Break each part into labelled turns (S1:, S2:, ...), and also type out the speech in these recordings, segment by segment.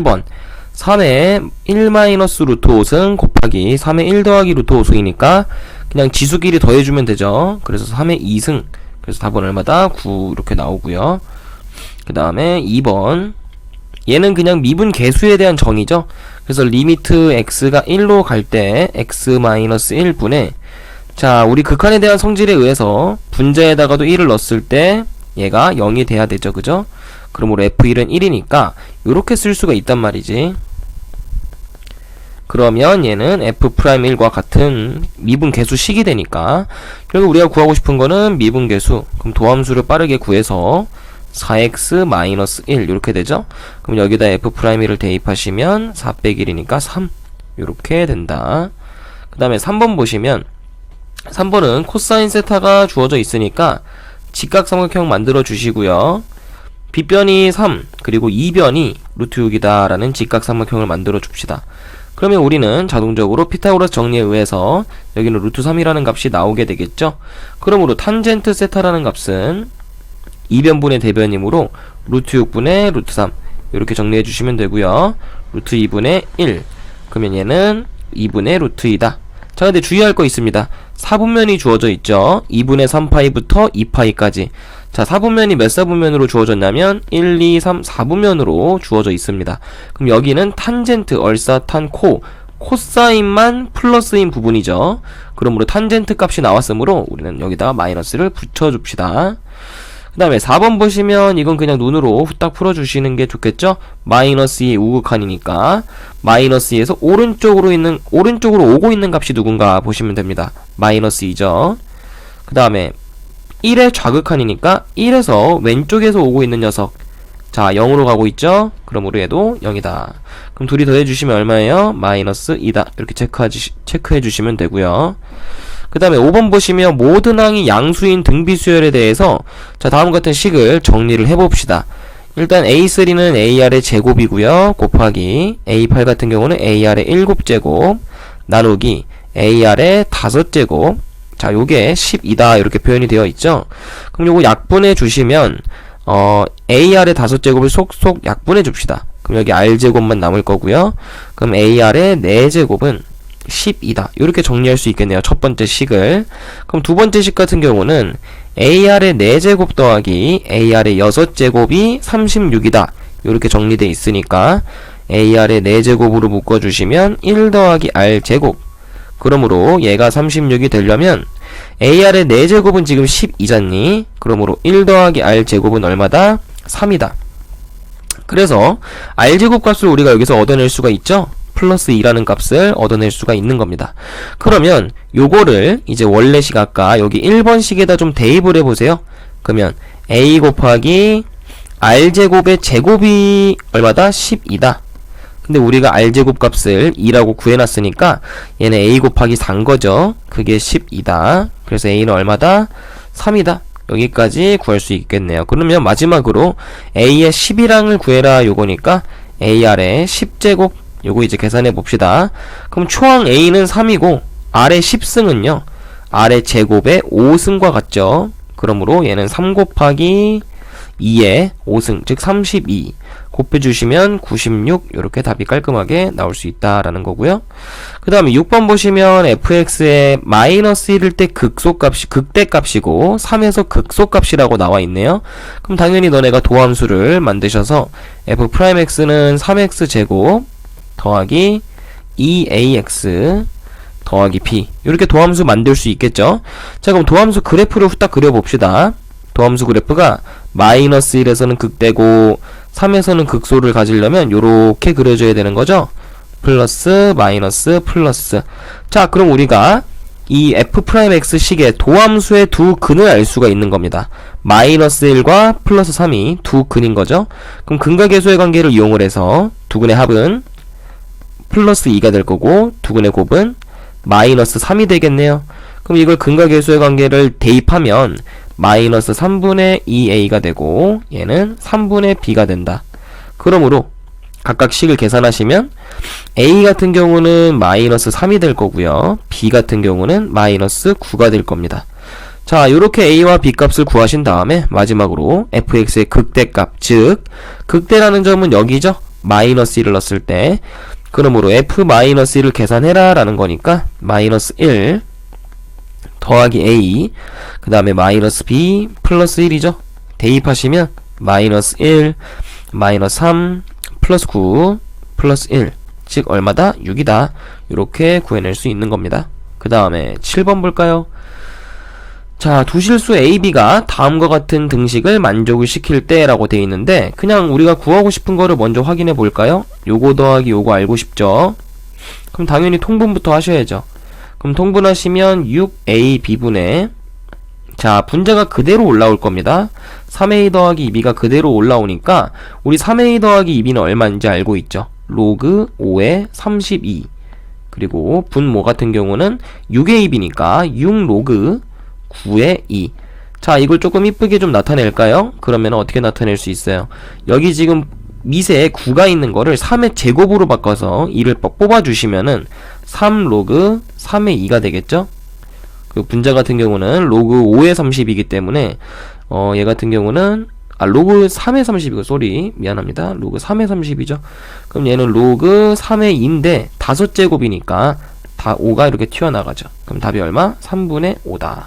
S1: 1번 3의 1 마이너스 루트 5승 곱하기 3의 1 더하기 루트 5승이니까 그냥 지수끼리 더해주면 되죠. 그래서 3의 2승 그래서 답은 얼마다? 9 이렇게 나오고요. 그 다음에 2번 얘는 그냥 미분 개수에 대한 정의죠. 그래서 리미트 x가 1로 갈 때 x 마이너스 1분의 자 우리 극한에 대한 성질에 의해서 분자에다가도 1을 넣었을 때 얘가 0이 돼야 되죠. 그죠? 그러므로 f1은 1이니까 이렇게 쓸 수가 있단 말이지. 그러면 얘는 f'1과 같은 미분 개수식이 되니까 결국 우리가 구하고 싶은 거는 미분 개수. 그럼 도함수를 빠르게 구해서 4x 1 이렇게 되죠? 그럼 여기다 f'1을 대입하시면 4 빼기 1이니까 3 이렇게 된다. 그 다음에 3번 보시면 3번은 코사인 세타가 주어져 있으니까 직각삼각형 만들어 주시고요. 빗변이 3 그리고 2변이 루트 6이다 라는 직각삼각형을 만들어 줍시다. 그러면 우리는 자동적으로 피타고라스 정리에 의해서 여기는 루트 3이라는 값이 나오게 되겠죠. 그러므로 탄젠트 세타라는 값은 2변분의 대변이므로 루트 6분의 루트 3 이렇게 정리해 주시면 되고요. 루트 2분의 1 그러면 얘는 2분의 루트 2다. 자 근데 주의할 거 있습니다. 4분면이 주어져 있죠. 2분의 3파이부터 2파이까지 자 4분면이 몇 사분면으로 주어졌냐면 1, 2, 3, 4분면으로 주어져 있습니다. 그럼 여기는 탄젠트, 얼사탄, 코 코사인만 플러스인 부분이죠. 그러므로 탄젠트 값이 나왔으므로 우리는 여기다가 마이너스를 붙여줍시다. 그 다음에 4번 보시면 이건 그냥 눈으로 후딱 풀어주시는 게 좋겠죠? 마이너스 2 우극한이니까 마이너스 2에서 오른쪽으로 있는 오른쪽으로 오고 있는 값이 누군가 보시면 됩니다. 마이너스 2죠. 그 다음에 1의 좌극한이니까 1에서 왼쪽에서 오고 있는 녀석 자 0으로 가고 있죠? 그러므로 얘도 0이다. 그럼 둘이 더해주시면 얼마예요? 마이너스 2다. 이렇게 체크해, 주시, 체크해 주시면 되고요. 그 다음에 5번 보시면 모든 항이 양수인 등비수열에 대해서 자 다음 같은 식을 정리를 해봅시다. 일단 A3는 AR의 제곱이고요. 곱하기 A8 같은 경우는 AR의 7제곱 나누기 AR의 5제곱 자 요게 12다 이렇게 표현이 되어 있죠. 그럼 요거 약분해 주시면 어 AR의 5제곱을 속속 약분해 줍시다. 그럼 여기 R제곱만 남을 거고요. 그럼 AR의 4제곱은 12다. 이렇게 정리할 수 있겠네요. 첫 번째 식을. 그럼 두 번째 식 같은 경우는 AR의 4제곱 더하기 AR의 6제곱이 36이다. 이렇게 정리되어 있으니까 AR의 4제곱으로 묶어주시면 1 더하기 R제곱. 그러므로 얘가 36이 되려면 AR의 4제곱은 지금 12잖니? 그러므로 1 더하기 R제곱은 얼마다? 3이다. 그래서 R제곱 값을 우리가 여기서 얻어낼 수가 있죠? 플러스 2라는 값을 얻어낼 수가 있는 겁니다. 그러면 요거를 이제 원래 식 아까 여기 1번식에다 좀 대입을 해보세요. 그러면 a 곱하기 r제곱의 제곱이 얼마다? 12다. 근데 우리가 r제곱 값을 2라고 구해놨으니까 얘는 a 곱하기 4인 거죠. 그게 12다. 그래서 a는 얼마다? 3이다. 여기까지 구할 수 있겠네요. 그러면 마지막으로 a의 11항을 구해라 요거니까 ar의 10제곱 요거 이제 계산해 봅시다. 그럼 초항 A는 3이고 R의 10승은요. R의 제곱의 5승과 같죠. 그러므로 얘는 3 곱하기 2의 5승 즉 32 곱해주시면 96 이렇게 답이 깔끔하게 나올 수 있다라는 거고요. 그 다음에 6번 보시면 fx의 마이너스 1일 때 극소값이 극대값이고 3에서 극소값이라고 나와 있네요. 그럼 당연히 너네가 도함수를 만드셔서 f'x는 3x 제곱 더하기 2ax 더하기 b 이렇게 도함수 만들 수 있겠죠? 자 그럼 도함수 그래프를 후딱 그려봅시다. 도함수 그래프가 마이너스 1에서는 극대고 3에서는 극소를 가지려면 요렇게 그려줘야 되는 거죠? 플러스 마이너스 플러스. 자 그럼 우리가 이 f'x 식의 도함수의 두 근을 알 수가 있는 겁니다. 마이너스 1과 플러스 3이 두 근인 거죠? 그럼 근과 계수의 관계를 이용을 해서 두 근의 합은 플러스 2가 될 거고 두근의 곱은 마이너스 3이 되겠네요. 그럼 이걸 근과 계수의 관계를 대입하면 마이너스 3분의 2a가 되고 얘는 3분의 b가 된다. 그러므로 각각 식을 계산하시면 a 같은 경우는 마이너스 3이 될 거고요. b 같은 경우는 마이너스 9가 될 겁니다. 자, 이렇게 a와 b 값을 구하신 다음에 마지막으로 fx의 극대값, 즉 극대라는 점은 여기죠. 마이너스 1을 넣었을 때 그러므로 f-1을 계산해라 라는 거니까 마이너스 1 더하기 a 그 다음에 마이너스 b 플러스 1이죠 대입하시면 마이너스 1 마이너스 3 플러스 9 플러스 1 즉 얼마다? 6이다 이렇게 구해낼 수 있는 겁니다 그 다음에 7번 볼까요? 자, 두 실수 A, B가 다음과 같은 등식을 만족을 시킬 때라고 되어 있는데 그냥 우리가 구하고 싶은 거를 먼저 확인해 볼까요? 요거 더하기 요거 알고 싶죠? 그럼 당연히 통분부터 하셔야죠. 그럼 통분하시면 6A, B분의 자, 분자가 그대로 올라올 겁니다. 3A 더하기 2B가 그대로 올라오니까 우리 3A 더하기 2B는 얼마인지 알고 있죠? 로그 5에 32 그리고 분모 같은 경우는 6AB니까 6 로그 9의 2. 자, 이걸 조금 이쁘게 좀 나타낼까요? 그러면 어떻게 나타낼 수 있어요? 여기 지금 미세에 9가 있는 거를 3의 제곱으로 바꿔서 2를 뽑아주시면은 3 로그 3의 2가 되겠죠? 그 분자 같은 경우는 로그 5의 30이기 때문에 어, 얘 같은 경우는 아, 로그 3의 30이고, 쏘리. 미안합니다. 로그 3의 30이죠. 그럼 얘는 로그 3의 2인데, 다섯 제곱이니까, 다 5가 이렇게 튀어나가죠. 그럼 답이 얼마? 3분의 5다.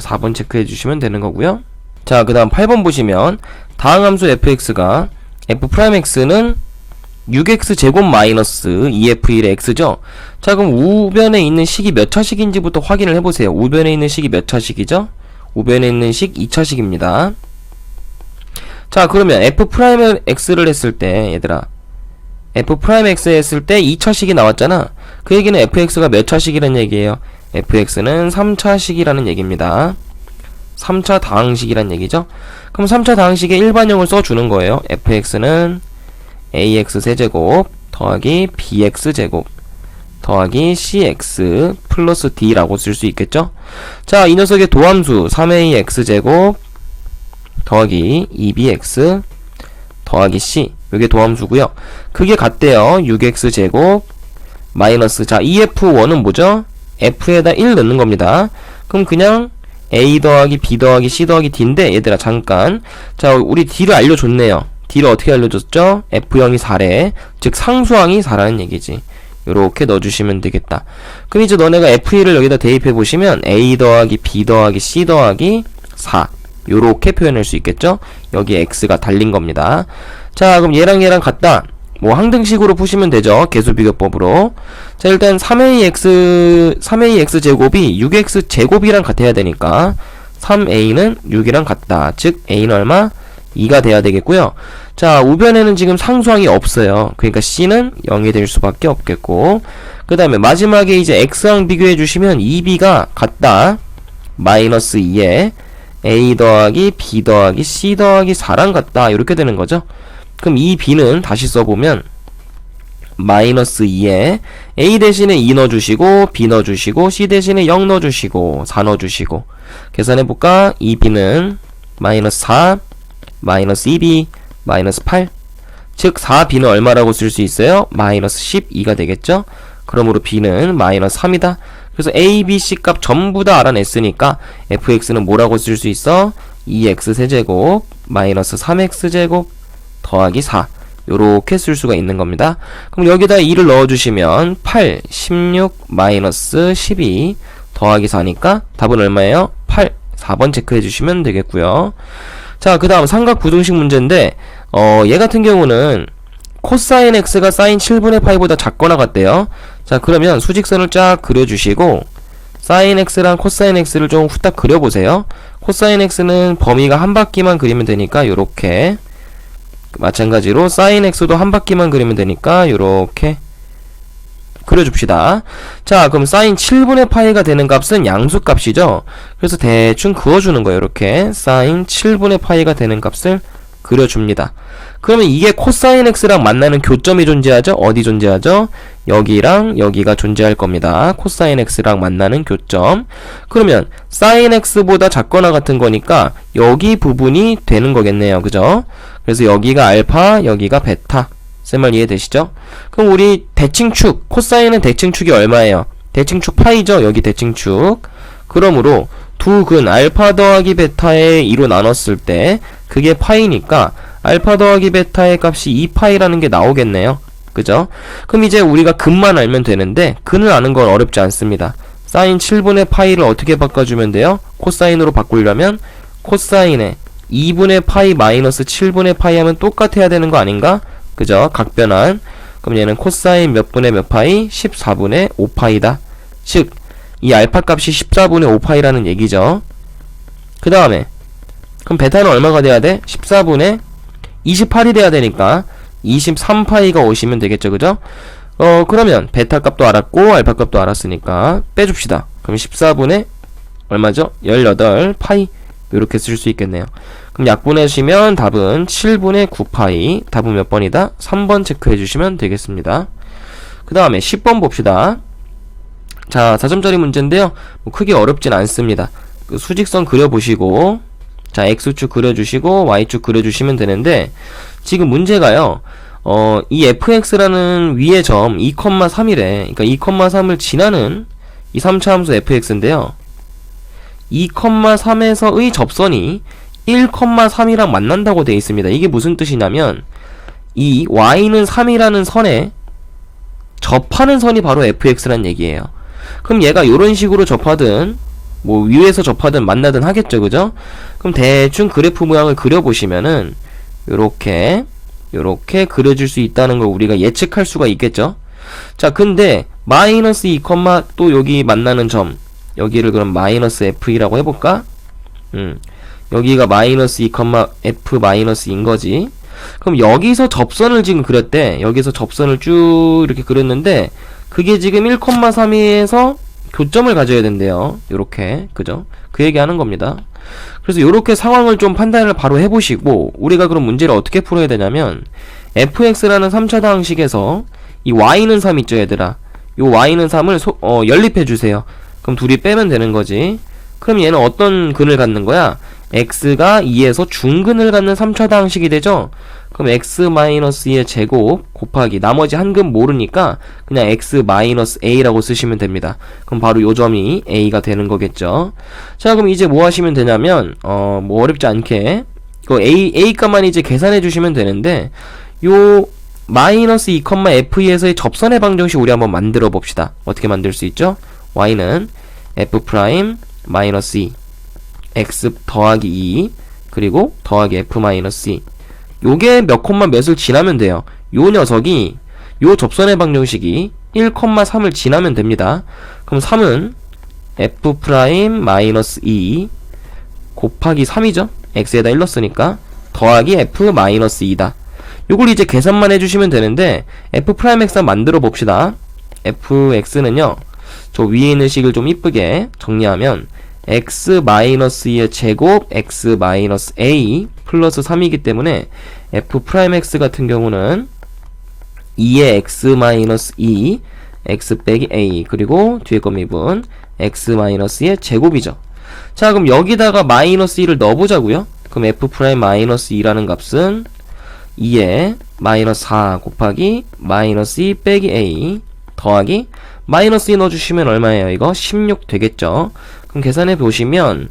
S1: 4번 체크해 주시면 되는 거고요. 자, 그 다음 8번 보시면 다항 함수 fx가 f'x는 6x 제곱 마이너스 2f1의 x죠. 자, 그럼 우변에 있는 식이 몇 차식인지부터 확인을 해보세요. 우변에 있는 식이 몇 차식이죠? 우변에 있는 식 2차식입니다. 자, 그러면 f'x를 했을 때, 얘들아. f'x 했을 때 2차식이 나왔잖아. 그 얘기는 fx가 몇 차식이란 얘기예요? Fx는 3차 식이라는 얘기입니다. 3차 다항식이란 얘기죠. 그럼 3차 다항식의 일반형을 써주는 거예요. fx는 ax 세제곱 더하기 bx 제곱 더하기 cx 플러스 d라고 쓸 수 있겠죠. 자, 이 녀석의 도함수 3ax 제곱 더하기 2bx 더하기 c 이게 도함수고요. 그게 같대요. 6x 제곱 마이너스 자 EF1은 뭐죠? F에다 1 넣는 겁니다. 그럼 그냥 A 더하기 B 더하기 C 더하기 D인데 얘들아 잠깐 자 우리 D를 알려줬네요. D를 어떻게 알려줬죠? F0이 4래 즉 상수항이 4라는 얘기지. 요렇게 넣어주시면 되겠다. 그럼 이제 너네가 F1을 여기다 대입해 보시면 A 더하기 B 더하기 C 더하기 4 요렇게 표현할 수 있겠죠? 여기 X가 달린 겁니다. 자 그럼 얘랑 얘랑 같다. 뭐 항등식으로 푸시면 되죠. 개수 비교법으로. 자, 일단 3ax 3ax 제곱이 6x 제곱이랑 같아야 되니까 3a는 6이랑 같다. 즉 a는 얼마? 2가 돼야 되겠고요. 자, 우변에는 지금 상수항이 없어요. 그러니까 c는 0이 될 수밖에 없겠고. 그다음에 마지막에 이제 x항 비교해 주시면 2b가 같다. 마이너스 2에 a 더하기 b 더하기 c 더하기 4랑 같다. 이렇게 되는 거죠. 그럼 이 b는 다시 써보면 마이너스 2에 a 대신에 2 넣어주시고 b 넣어주시고 c 대신에 0 넣어주시고 4 넣어주시고 계산해볼까? 2b는 마이너스 4 마이너스 2b 마이너스 8 즉 4b는 얼마라고 쓸 수 있어요? 마이너스 12가 되겠죠? 그러므로 b는 마이너스 3이다 그래서 a, b, c 값 전부 다 알아냈으니까 fx는 뭐라고 쓸 수 있어? 2x 세제곱 마이너스 3x 제곱 더하기 4 요렇게 쓸 수가 있는 겁니다. 그럼 여기다 2를 넣어주시면 8, 16, 마이너스 12 더하기 4니까 답은 얼마예요? 8, 4번 체크해 주시면 되겠고요. 자, 그 다음 삼각 부등식 문제인데 어, 얘 같은 경우는 코사인 x가 사인 7분의 파이보다 작거나 같대요. 자, 그러면 수직선을 쫙 그려주시고 사인 x랑 코사인 x를 좀 후딱 그려보세요. 코사인 x는 범위가 한 바퀴만 그리면 되니까 요렇게 마찬가지로 사인 x도 한 바퀴만 그리면 되니까 요렇게 그려줍시다. 자, 그럼 사인 7분의 파이가 되는 값은 양수값이죠. 그래서 대충 그어주는 거예요. 이렇게 사인 7분의 파이가 되는 값을 그려줍니다. 그러면 이게 코사인 x랑 만나는 교점이 존재하죠? 어디 존재하죠? 여기랑 여기가 존재할 겁니다. 코사인 x랑 만나는 교점. 그러면 사인 x보다 작거나 같은 거니까 여기 부분이 되는 거겠네요. 그죠? 그래서 여기가 알파, 여기가 베타. 쌤말 이해되시죠? 그럼 우리 대칭축, 코사인은 대칭축이 얼마예요? 대칭축 파이죠? 여기 대칭축. 그러므로 두 근 알파 더하기 베타의 2로 나눴을 때 그게 파이니까 알파 더하기 베타의 값이 2파이라는 게 나오겠네요. 그죠? 그럼 이제 우리가 근만 알면 되는데 근을 아는 건 어렵지 않습니다. 사인 7분의 파이를 어떻게 바꿔주면 돼요? 코사인으로 바꾸려면 코사인에 2분의 파이 마이너스 7분의 파이 하면 똑같아야 되는 거 아닌가? 그죠? 각변환. 그럼 얘는 코사인 몇 분의 몇 파이? 14분의 5파이다. 즉, 이 알파 값이 14분의 5파이라는 얘기죠. 그 다음에, 그럼 베타는 얼마가 돼야 돼? 14분의 28이 돼야 되니까 23파이가 오시면 되겠죠, 그죠? 어, 그러면 베타 값도 알았고 알파 값도 알았으니까 빼줍시다. 그럼 14분의 얼마죠? 18파이 이렇게 쓸 수 있겠네요. 그럼 약분해주시면 답은 7분의 9파이 답은 몇 번이다? 3번 체크해 주시면 되겠습니다. 그 다음에 10번 봅시다. 자, 4점짜리 문제인데요. 뭐 크게 어렵진 않습니다. 그 수직선 그려보시고 자, X축 그려주시고 Y축 그려주시면 되는데 지금 문제가요. 어, 이 fx라는 위의 점 2,3이래. 그러니까 2,3을 지나는 이 3차 함수 fx인데요. 2,3에서의 접선이 1,3이랑 만난다고 되어 있습니다. 이게 무슨 뜻이냐면 이 y는 3이라는 선에 접하는 선이 바로 fx란 얘기예요. 그럼 얘가 이런 식으로 접하든 뭐 위에서 접하든 만나든 하겠죠, 그죠? 그럼 대충 그래프 모양을 그려보시면은 요렇게 요렇게 그려줄 수 있다는 걸 우리가 예측할 수가 있겠죠. 자, 근데 마이너스 2, 또 여기 만나는 점 여기를 그럼 마이너스 f이라고 해볼까? 음, 여기가 마이너스 2, f 마이너스 인 거지. 그럼 여기서 접선을 지금 그렸대. 여기서 접선을 쭉 이렇게 그렸는데 그게 지금 1,3에서 교점을 가져야 된대요. 요렇게. 그죠? 그 얘기 하는 겁니다. 그래서 요렇게 상황을 좀 판단을 바로 해보시고, 우리가 그럼 문제를 어떻게 풀어야 되냐면, fx라는 3차 방식에서, 이 y는 3 있죠, 얘들아. 요 y는 3을 소, 어, 연립해주세요. 그럼 둘이 빼면 되는 거지. 그럼 얘는 어떤 근을 갖는 거야? x가 2에서 중근을 갖는 3차 방식이 되죠? 그럼 x-2의 제곱 곱하기 나머지 한근 모르니까 그냥 x-a라고 쓰시면 됩니다. 그럼 바로 요 점이 a가 되는 거겠죠. 자 그럼 이제 뭐 하시면 되냐면 어 뭐 어렵지 않게 그 a a 값만 이제 계산해 주시면 되는데 요 마이너스 2,f에서의 접선의 방정식 우리 한번 만들어 봅시다. 어떻게 만들 수 있죠? y는 f 프라임 마이너스 2 x 더하기 2 그리고 더하기 f 마이너스 2 요게 몇 콤마 몇을 지나면 돼요. 요 녀석이 요 접선의 방정식이 1,3을 지나면 됩니다. 그럼 3은 f 프라임 마이너스 2 곱하기 3이죠. x에다 1 넣었으니까 더하기 f 마이너스 2다. 요걸 이제 계산만 해주시면 되는데 f 프라임 x 만들어 봅시다. fx는요. 저 위에 있는 식을 좀 이쁘게 정리하면 x 마이너스 2의 제곱 x 마이너스 a 플러스 3이기 때문에 f 프라임 x 같은 경우는 2의 x 마이너스 2 x 빼기 a 그리고 뒤에 거 미분 x 마이너스 2의 제곱이죠. 자 그럼 여기다가 마이너스 2를 넣어보자고요. 그럼 f 프라임 마이너스 2라는 값은 2에 마이너스 4 곱하기 마이너스 2 빼기 a 더하기 마이너스 2 넣어주시면 얼마예요? 이거 16 되겠죠? 그럼 계산해 보시면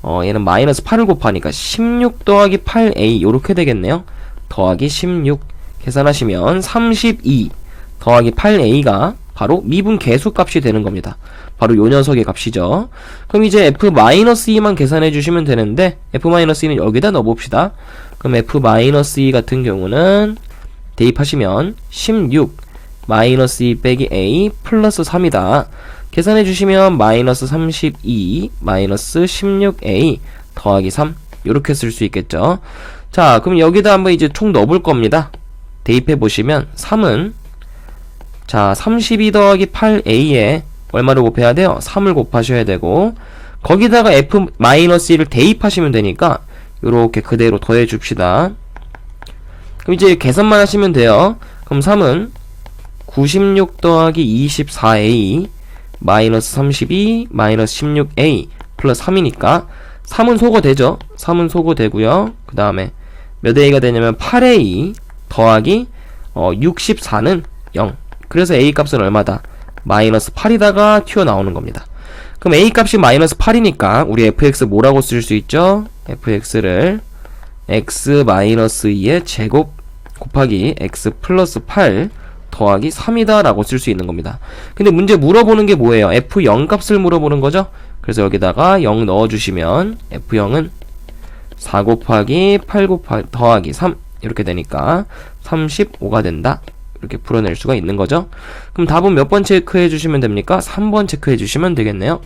S1: 어, 얘는 마이너스 8을 곱하니까 16 더하기 8a 요렇게 되겠네요. 더하기 16 계산하시면 32 더하기 8a가 바로 미분 계수 값이 되는 겁니다. 바로 요 녀석의 값이죠. 그럼 이제 f-2만 계산해 주시면 되는데 f-2는 여기다 넣어 봅시다. 그럼 f-2 같은 경우는 대입하시면 16 마이너스 2 빼기 a 플러스 3이다. 계산해 주시면 마이너스 32 마이너스 16a 더하기 3 이렇게 쓸 수 있겠죠. 자 그럼 여기다 한번 이제 총 넣어볼 겁니다. 대입해 보시면 3은 자 32 더하기 8a에 얼마를 곱해야 돼요? 3을 곱하셔야 되고 거기다가 f 마이너스 1을 대입하시면 되니까 이렇게 그대로 더해 줍시다. 그럼 이제 계산만 하시면 돼요. 그럼 3은 96 더하기 24a 마이너스 32 마이너스 16a 플러스 3이니까 3은 소거되죠? 3은 소거되고요. 그 다음에 몇 a가 되냐면 8a 더하기 어, 64는 0 그래서 a 값은 얼마다? 마이너스 8이다가 튀어나오는 겁니다. 그럼 a 값이 마이너스 8이니까 우리 fx 뭐라고 쓸 수 있죠? Fx를 x 마이너스 2의 제곱 곱하기 x 플러스 8 더하기 3이다 라고 쓸 수 있는 겁니다. 근데 문제 물어보는 게 뭐예요? f0 값을 물어보는 거죠? 그래서 여기다가 0 넣어주시면 f0은 4 곱하기 8 곱하기 더하기 3 이렇게 되니까 35가 된다. 이렇게 풀어낼 수가 있는 거죠. 그럼 답은 몇 번 체크해 주시면 됩니까? 3번 체크해 주시면 되겠네요.